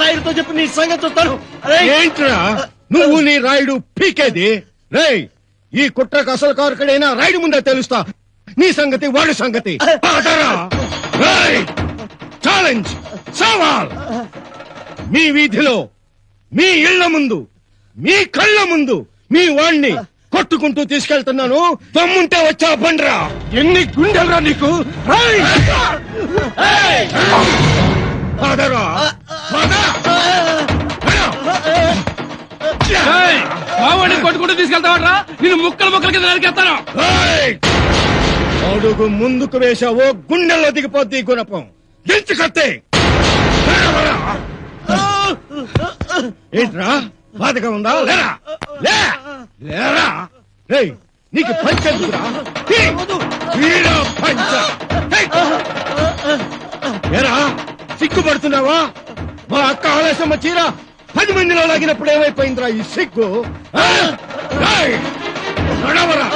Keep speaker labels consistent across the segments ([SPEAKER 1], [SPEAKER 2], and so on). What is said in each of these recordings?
[SPEAKER 1] రాయుడితో చెప్పి నీ సంగతి చూస్తాను.
[SPEAKER 2] ఏంట్రా? నువ్వు నీ రాయుడు పీకేది? రేయ్ ఈ కుట్రకు అసలు కారకుడైనా రాయుడు ముందే తెలుస్తా. నీ సంగతి వాడి సంగతి. ఛాలెంజ్ సవాల్. మీ వీధిలో మీ ఇళ్ళ ముందు మీ కళ్ళ ముందు మీ వాణ్ణి కొట్టుకుంటూ తీసుకెళ్తున్నాను. దమ్ముంటే వచ్చా బండ్రా. ఎన్ని గుండెలరా నీకు! పదరా, పద!
[SPEAKER 3] మావాడిని కొట్టుకుంటూ తీసుకెళ్తావట్రా నేను ముక్కలు ముక్కల కింద నరికేస్తాను!
[SPEAKER 2] అడుగు ముందుకు వేశావో గుండెల్లో దిగిపోద్ది గుణపం. దించు కత్తి. ఏంట్రా? బాధగా ఉందా? లేరా? లే! లేరా? రేయ్ నీకు పంచ ఎందుకురా? తీ! తీరా పంచ! ఏరా సిగ్గుపడుతున్నావా? మా అక్క ఆలస్యమ్మ చీర పది మందిలో లాగినప్పుడు ఏమైపోయిందిరా ఈ సిగ్గు! నడవరా!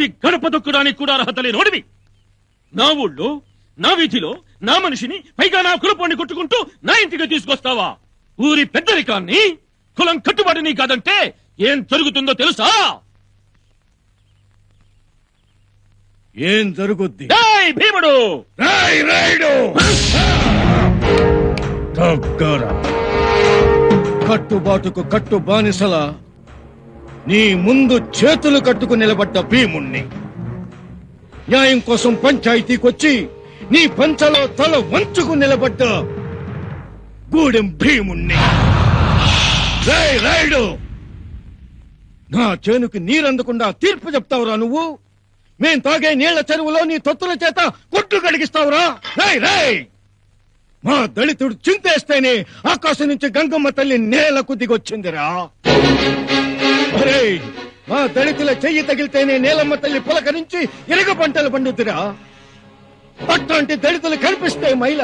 [SPEAKER 3] ఇంటి గడప దొక్కడానికి కూడా అర్హత లేనోడివి. నా ఊళ్ళో నా వీధిలో నా మనిషిని పైగా నా కులపోని కొట్టుకుంటూ నా ఇంటికి తీసుకొస్తావా? ఊరి పెద్దరికాన్ని కులం కట్టుబడిని కాదంటే ఏం జరుగుతుందో తెలుసా?
[SPEAKER 2] ఏం జరుగుద్ది?
[SPEAKER 3] భీముడు!
[SPEAKER 2] కట్టుబాటుకు కట్టు బానిసల నీ ముందు చేతులు కట్టుకు నిలబడ్డ భీముణ్ణి. న్యాయం కోసం పంచాయతీకొచ్చి నీ పంచలో తల వంచుకు నిలబడ్డ గూడెం భీముణ్ణి. రాయుడు! నా చేనుకి నీరందకుండా తీర్పు చెప్తావురా నువ్వు? మేం తాగే నీళ్ళ చెరువులో నీ తొత్తుల చేత కొట్లు కడిగిస్తావురా? రై రై మా దళితుడు చింతేస్తేనే ఆకాశం నుంచి గంగమ్మ తల్లి నేలకు దిగొచ్చిందిరా. మా దళితుల చెయ్యి తగిలితేనే నేలమ్మ తల్లి పులకరించి ఎరగ పంటలు పండుతురా అట్లాంటి దళితులు కనిపిస్తే మైల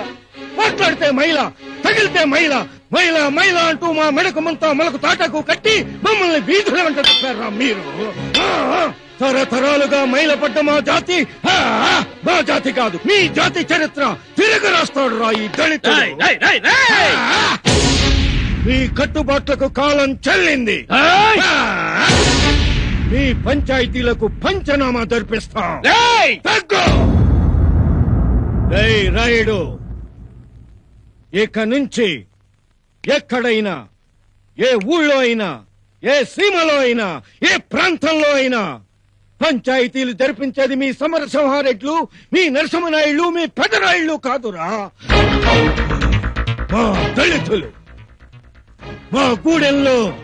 [SPEAKER 2] మాట్లాడితే మైల తగిలితే మైల మైల మైల అంటూ మా మెడకు మంతా మనకు తాటకు కట్టి మమ్మల్ని వీధుల వెంట తిప్పారా మీరు? తరతరాలుగా మైల పడ్డ మా జాతి మా జాతి కాదు మీ జాతి చరిత్ర తిరగ రాస్తాడు రా ఈ దళితుడు మీ కట్టుబాట్లకు కాలం చెల్లింది. మీ పంచాయతీలకు పంచనామా జరిపిస్తాం. రాయుడు! ఇక నుంచి ఎక్కడైనా ఏ ఊళ్ళో అయినా ఏ సీమలో అయినా ఏ ప్రాంతంలో అయినా పంచాయతీలు జరిపించేది మీ సమరసింహారెడ్లు మీ నరసింహనాయుళ్ళు మీ పెదరాయుళ్ళు కాదురా. మా దళితులు. మా గూడెంలో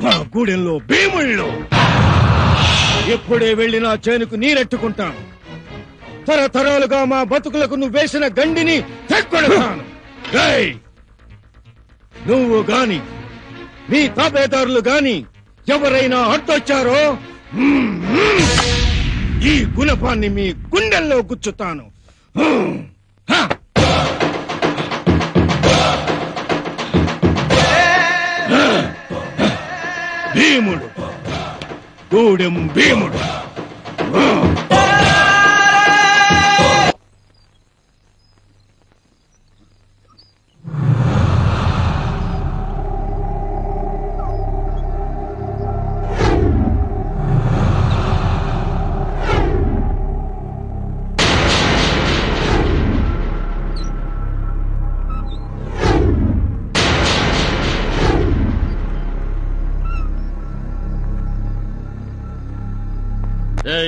[SPEAKER 2] మా గూడెంలో భీముళ్ళు. ఎప్పుడే వెళ్ళినా చేనుకు నీరెట్టుకుంటాను. తరతరాలుగా మా బతుకులకు నువ్వు వేసిన గండిని తెక్కొడతాను. నువ్వు గాని మీ తాపేదారులు గాని ఎవరైనా అడ్డొచ్చారో? ఈ గుణపాన్ని మీ గుండెల్లో గుచ్చుతాను. గూడెం భీముడు.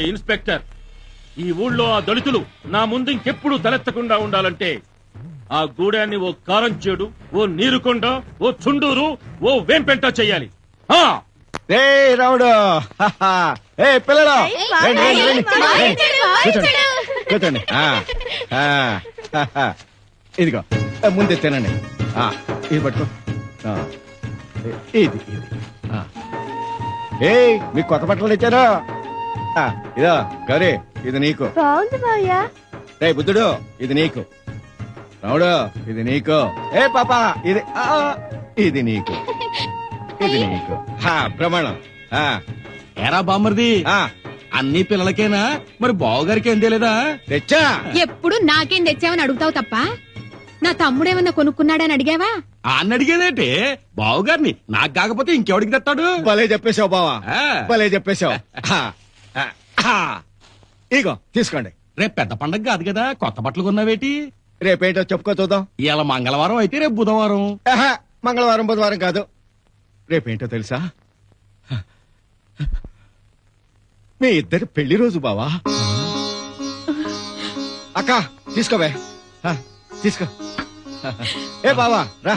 [SPEAKER 3] ఇన్స్పెక్టర్ ఈ ఊళ్ళో ఆ దళితులు నా ముందు ఇంకెప్పుడు తలెత్తకుండా ఉండాలంటే ఆ గూడాన్ని ఓ కారంచేడు ఓ నీరుకొండ ఓ చుండూరు ఓ వేంపెంట చెయ్యాలి ఆ!
[SPEAKER 1] రే రావుడు హాహా. ఏ పిల్లలు రండి, రండి, రండి. రండి. కూర్చోండి. కూర్చోండి. ఆ, ఆ, హాహా. ఇదిగో ఆ, ముందే తినండి. ఆ, ఇది పట్టుకో. ఆ, ఇది. ఏయ్ మీకు కొత్త బట్టలు ఇచ్చారా ఆ, ఇదో గౌరీ ఇది నీకు.
[SPEAKER 4] బాగుంది మావయ్య.
[SPEAKER 1] రే బుద్ధుడు ఇది నీకు. రావుడు ఇది నీకు. ఏ పాప ఇది ఆ, ఇది నీకు. ఇది నీకు. హా ప్రమాణం ఆ,
[SPEAKER 5] ఏరా బామ్మర్ది?
[SPEAKER 1] ఆ,
[SPEAKER 5] అన్ని పిల్లలకేనా? మరి బావగారికి ఏం తెలియదా
[SPEAKER 1] తెచ్చా.
[SPEAKER 6] ఎప్పుడు నాకేం తెచ్చావని అడుగుతావు తప్ప? నా తమ్ముడేమన్నా కొనుక్కున్నాడని అడిగావా?
[SPEAKER 5] అన్న అడిగేదేంటి? బావగారిని నాకు కాకపోతే ఇంకెవడికి తెస్తాడు?
[SPEAKER 1] భలే చెప్పేశావు బావా.
[SPEAKER 5] ఆ.
[SPEAKER 1] భలే చెప్పేశావు. హా. ఇగో తీసుకోండి.
[SPEAKER 5] రేపు పెద్ద పండగ కాదు కదా కొత్త బట్టలు కొన్నావేటి?
[SPEAKER 1] రేపేంటో చెప్పుకో చూద్దాం.
[SPEAKER 5] ఇవాళ మంగళవారం అయితే రేపు బుధవారం.
[SPEAKER 1] మంగళవారం బుధవారం కాదు. రేపేంటో తెలుసా? మీ ఇద్దరి పెళ్ళి రోజు బావా? అక్క తీసుకోవే. తీసుకో. ఏ బావా రా.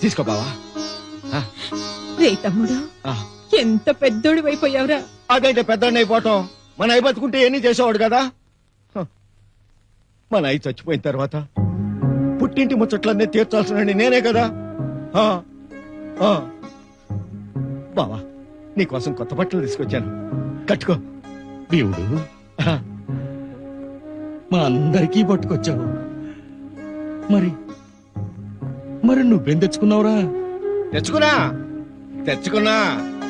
[SPEAKER 1] తీసుకో బావా.
[SPEAKER 6] రే తమ్ముడు. ఎంత పెద్దోడు అయిపోయావురా
[SPEAKER 1] అదేంటి పెద్ద అయిపోవటం మన అయి బతుకుంటే ఎన్ని చేసేవాడు కదా. మన అయి చచ్చిపోయిన తర్వాత పుట్టింటి ముచ్చట్లన్నీ తీర్చాల్సిన నేనే కదా? ఆ, ఆ. బావా నీకోసం కొత్త బట్టలు తీసుకొచ్చాను. కట్టుకో.
[SPEAKER 5] దేవుడు మా అందరికీ పట్టుకొచ్చావు. మరి మరి నువ్వేం తెచ్చుకున్నావురా?
[SPEAKER 1] తెచ్చుకున్నా. తెచ్చుకున్నా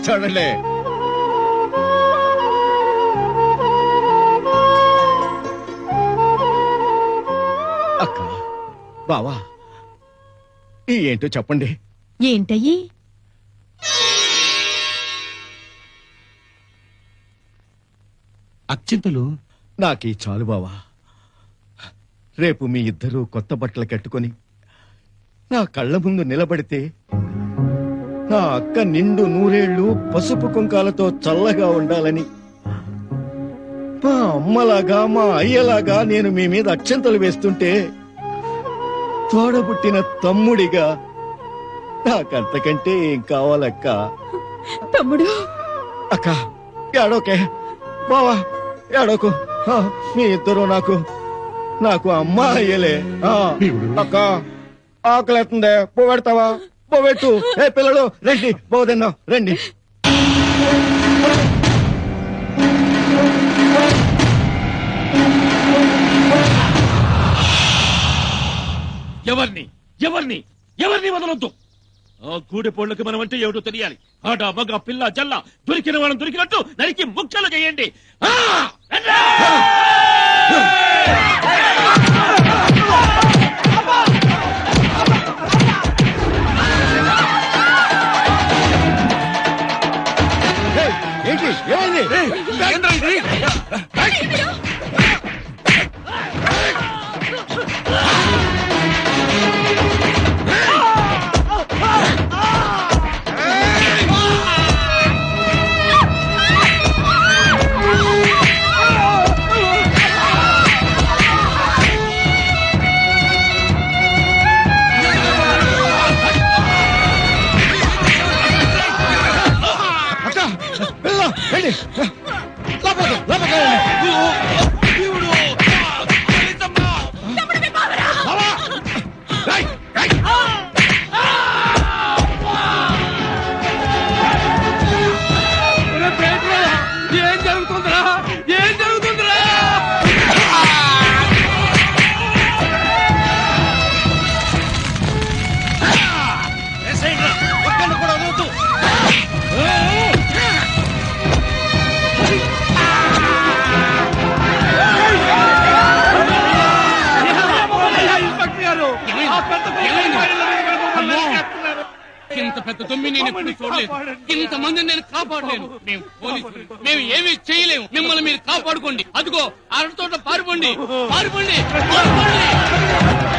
[SPEAKER 1] చూడండి. అక్క బావా ఈ ఏంటో చెప్పండి.
[SPEAKER 6] ఏంటయ్యి?
[SPEAKER 5] అక్షింతలు
[SPEAKER 1] నాకీ చాలు బావా. రేపు మీ ఇద్దరూ కొత్త బట్టలు కట్టుకొని నా కళ్ళ ముందు నిలబడితే నా అక్క నిండు నూరేళ్ళు పసుపు కుంకాలతో చల్లగా ఉండాలని. మా అమ్మలాగా మా అయ్యలాగా నేను మీ మీద అక్షంతలు వేస్తుంటే తోడబుట్టిన తమ్ముడిగా నాకంతకంటే ఏం కావాలక్క?
[SPEAKER 6] తమ్ముడు.
[SPEAKER 1] అక్క ఏడోకే. బావా ఏడోకు. మీ ఇద్దరు నాకు నాకు అమ్మ అయ్యలే ఆ, అక్క ఆకలేస్తుందే పోవెడతావా పోవెట్టు ఏ పిల్లలు రండి పోదన్నా రండి.
[SPEAKER 3] ఎవరిని? ఎవరిని? ఎవరిని వదలొద్దు? ఆ గూడెపోళ్ళకి మనం అంటే ఏమిటో తెలియాలి. ఆట మగ పిల్ల జల్ల దొరికిన వాళ్ళని దొరికినట్టు నరికి ముక్కలు చేయండి.
[SPEAKER 1] అక్క
[SPEAKER 7] ఇంత పెద్ద తొమ్మిది నేను ఎప్పుడు చూడలేదు. ఇంత మందిని నేను కాపాడలేను. మేము పోలీసులు. మేము ఏమీ చేయలేము. మిమ్మల్ని మీరు కాపాడుకోండి. అదిగో అరటి తోట పారిపోండి. పారిపోండి. పారిపోండి.